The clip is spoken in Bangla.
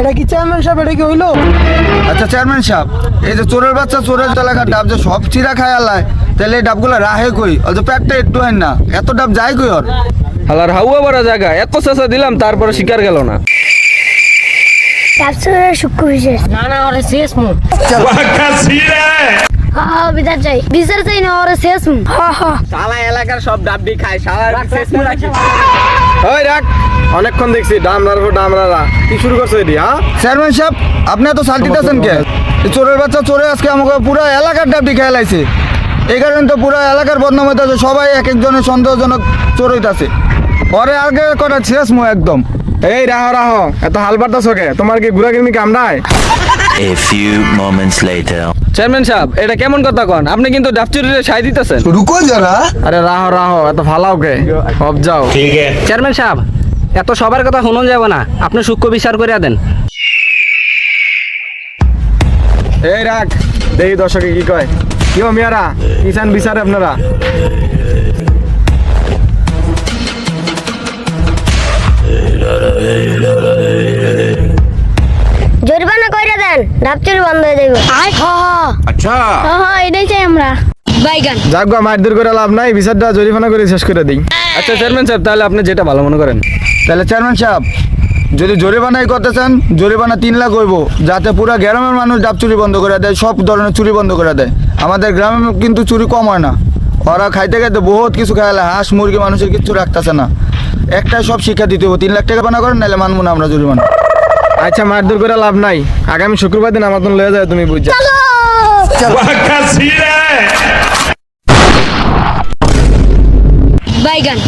এটা কি হইল? আচ্ছা এই যে চোরের বাচ্চা চোরের ডাব যে সব চিরা আলায় তাহলে রাহে কই? না এত ডাব যায় কই হালার হাউয়া বড় জায়গা এত চেঁচা দিলাম তারপরে শিকার গেল না। ক্যাপসুলের সূক্ষ্ম বিশেষ না না ওরে শেষ মুখ। হা হা বিচার চাই। বিচার চাই না ওরে শেষ মুখ। হা হা শালা এলাকার সব ডাবডি খায় শালা ওই রাখ। অনেকক্ষণ দেখছি ডামরার ডামরারা। কি শুরু করছ এটি হ্যাঁ? চেয়ারম্যান সাহেব আপনি এত সাল্টি দিতেছেন কে? চোরের বাচ্চা চোরে আজকে আমাকে পুরো এলাকার ডাবটি খেয়ে লাইছে। এই কারণে তো পুরো এলাকার বদনাম হইতেছে সবাই এক একজনের সন্দেহজনক চোর হইতাছে। পরে আগে কটা শেষ মো একদম। এই রাহ রাহ এত হাল বাড়তাছো কে? তোমার কি ঘুরা কিরমি কামড়ায় A few moments later. Chairman সাহেব এটা কেমন কথা কন? আপনি কিন্তু ডাব চুরির সাই দিতেছেন। রুকো যারা। আরে রাহ রাহ এত ফালাও কে? সব যাও। ঠিক আছে। চেয়ারম্যান সাহেব এত সবার কথা শুনুন যাব না। আপনি সূক্ষ্ম বিচার করে দেন। এই রাখ দেখি দর্শকে কি কয়? কি ও মিয়ারা? কিষান বিচারে আপনারা? দেন ডাবচুরি বন্ধ হয়ে যাবে। আচ্ছা। এটাই চাই আমরা। বাইগান যাক গো মারধর করে লাভ নাই বিচারটা জরিমানা করে শেষ করে দিই। আচ্ছা চেয়ারম্যান সাহেব তাহলে আপনি যেটা ভালো মনে করেন। তাহলে চেয়ারম্যান সাহেব যদি জরিমানাই করতে চান জরিমানা তিন লাখ হইব যাতে পুরো গ্রামের মানুষ ডাব চুরি বন্ধ করে দেয় সব ধরনের চুরি বন্ধ করে দেয়। আমাদের গ্রামে কিন্তু চুরি কম হয় না। ওরা খাইতে খাইতে বহুত কিছু খাইলে হাঁস মুরগি মানুষের কিছু রাখতেছে না। একটাই সব শিক্ষা দিতে হবে তিন লাখ টাকা বানা করেন নাহলে মানবো না আমরা জরিমানা। আচ্ছা মারধর করে লাভ নাই। আগামী শুক্রবার দিন আমার লয়ে যায় তুমি বুঝছ। বাইগান।